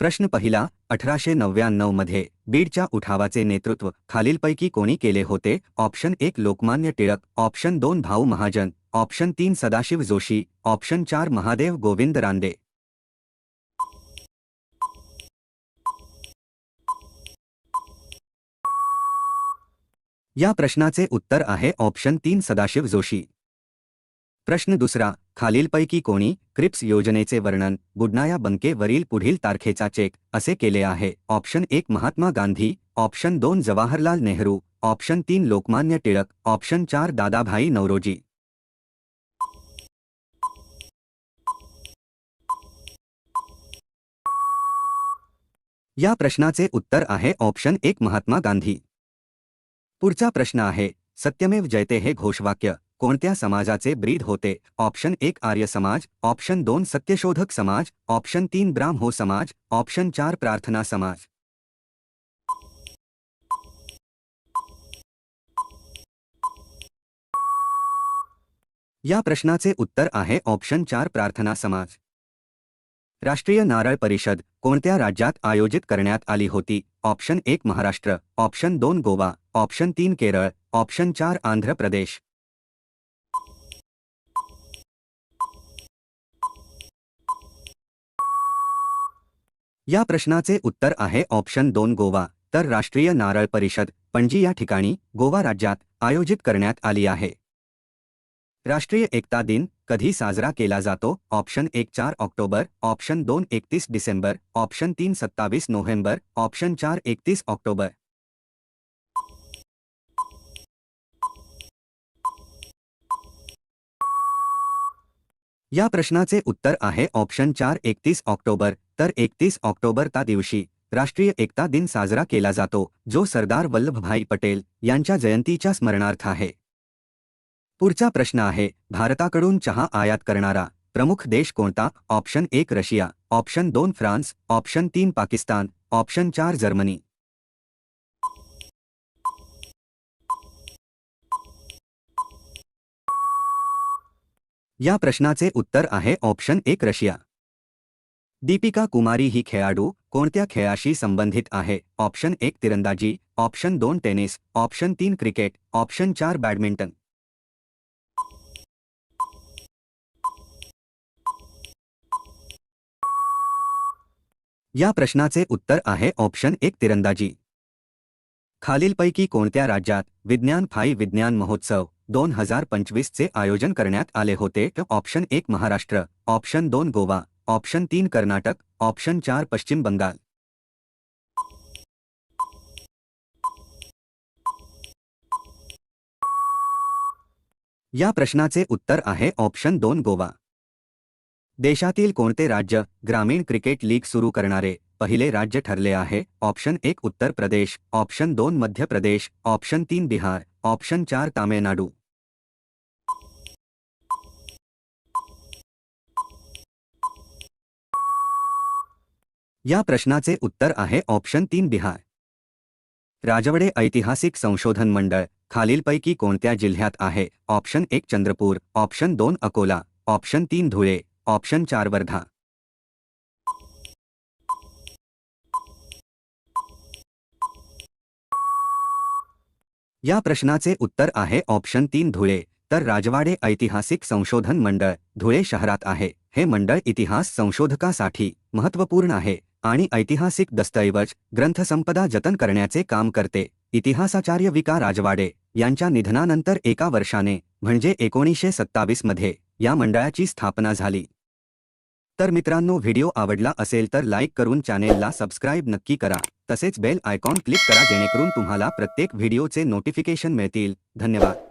प्रश्न पहिला अठराशे नव्याण्णवमध्ये बीडच्या उठावाचे नेतृत्व खालीलपैकी कोणी केले होते? ऑप्शन एक लोकमान्य टिळक. ऑप्शन दोन भाऊ महाजन. ऑप्शन तीन सदाशिव जोशी. ऑप्शन चार महादेव गोविंद रांदे या प्रश्नाचे उत्तर आहे ऑप्शन तीन सदाशिव जोशी. प्रश्न दुसरा, खालीलपैकी कोणी क्रिप्स योजनेचे वर्णन बुडणाया बंकेवरील पुढील तारखेचा चेक असे केले आहे. ऑप्शन एक, महात्मा गांधी. ऑप्शन दोन, जवाहरलाल नेहरू. ऑप्शन तीन, लोकमान्य टिळक. ऑप्शन चार, दादाभाई नवरोजी या प्रश्नाचे उत्तर आहे ऑप्शन एक, महात्मा गांधी. पुढचा प्रश्न आहे, सत्यमेव जयते हे घोषवाक्य. कोणत्या समाजाचे ब्रीद होते? ऑप्शन एक आर्य समाज, ऑप्शन दोन सत्यशोधक समाज, ऑप्शन तीन ब्राह्मो समाज, ऑप्शन चार प्रार्थना समाज. या प्रश्नाचे उत्तर आहे ऑप्शन चार प्रार्थना समाज. राष्ट्रीय नारळ परिषद कोणत्या राज्यात आयोजित करण्यात आली होती? ऑप्शन एक महाराष्ट्र, ऑप्शन दोन गोवा, ऑप्शन तीन केरळ, ऑप्शन चार आंध्र प्रदेश. या प्रश्नाचे उत्तर आहे ऑप्शन दोन गोवा. तर राष्ट्रीय नारळ परिषद पणजी या ठिकाणी गोवा राज्यात आयोजित करण्यात आली आहे. राष्ट्रीय एकता दिन कधी साजरा केला जातो? ऑप्शन एक चार ऑक्टोबर ऑप्शन दोन एकतीस डिसेंबर ऑप्शन तीन सत्तावीस नोव्हेंबर ऑप्शन चार एकतीस ऑक्टोबर. या प्रश्नाचे उत्तर आहे ऑप्शन चार एकतीस ऑक्टोबर तर एकतीस ऑक्टोबर त्या दिवशी राष्ट्रीय एकता दिन साजरा केला जातो जो सरदार वल्लभभाई पटेल यांच्या जयंतीच्या स्मरणार्थ आहे. पुढचा प्रश्न आहे भारताकडून चहा आयात करणारा प्रमुख देश कोणता? ऑप्शन एक रशिया ऑप्शन दोन फ्रान्स ऑप्शन तीन पाकिस्तान ऑप्शन चार जर्मनी. या प्रश्नाचे उत्तर आहे ऑप्शन एक रशिया. दीपिका कुमारी ही खेळाडू, कोणत्या खेळाशी संबंधित आहे? ऑप्शन एक तिरंदाजी, ऑप्शन दोन टेनिस, ऑप्शन तीन क्रिकेट, ऑप्शन चार बॅडमिंटन. या प्रश्नाचे उत्तर आहे ऑप्शन एक तिरंदाजी. खालीलपैकी कोणत्या राज्यात विज्ञान फाई विज्ञान महोत्सव दोन हज़ार पंचवीसचे आयोजन करण्यात आले होते? ऑप्शन एक महाराष्ट्र, ऑप्शन दोन गोवा ऑप्शन तीन कर्नाटक, ऑप्शन चार पश्चिम बंगाल। या प्रश्नाचे उत्तर आहे ऑप्शन दोन गोवा. देशातील कोणते राज्य ग्रामीण क्रिकेट लीग सुरू करणारे पहिले राज्य ठरले आहे? ऑप्शन एक उत्तर प्रदेश, ऑप्शन दोन मध्य प्रदेश, ऑप्शन तीन बिहार, ऑप्शन चार तामिळनाडू. या प्रश्नाचे उत्तर आहे ऑप्शन तीन बिहार. राजवडे ऐतिहासिक संशोधन मंडळ, खालीलपैकी कोणत्या जिल्ह्यात आहे? ऑप्शन एक चंद्रपूर, ऑप्शन दोन अकोला, ऑप्शन तीन धुळे, ऑप्शन चार वर्धा. या प्रश्नाचे उत्तर आहे ऑप्शन तीन धुळे, तर राजवाडे ऐतिहासिक संशोधन मंडळ, धुळे शहरात आहे. हे मंडळ इतिहास संशोधकासाठी महत्त्वपूर्ण आहे. आणि ऐतिहासिक दस्तऐवज ग्रंथसंपदा जतन करण्याचे काम करते. इतिहासाचार्य विका राजवाडे यांच्या निधनानंतर एका वर्षाने म्हणजे एकोणीसशे सत्तावीसमध्ये या मंडळाची स्थापना झाली. तर मित्रांनो व्हिडिओ आवडला असेल तर लाईक करून चॅनेलला सबस्क्राईब नक्की करा. तसेच बेल आयकॉन क्लिक करा जेणेकरून तुम्हाला प्रत्येक व्हिडिओचे नोटिफिकेशन मिळतील. धन्यवाद.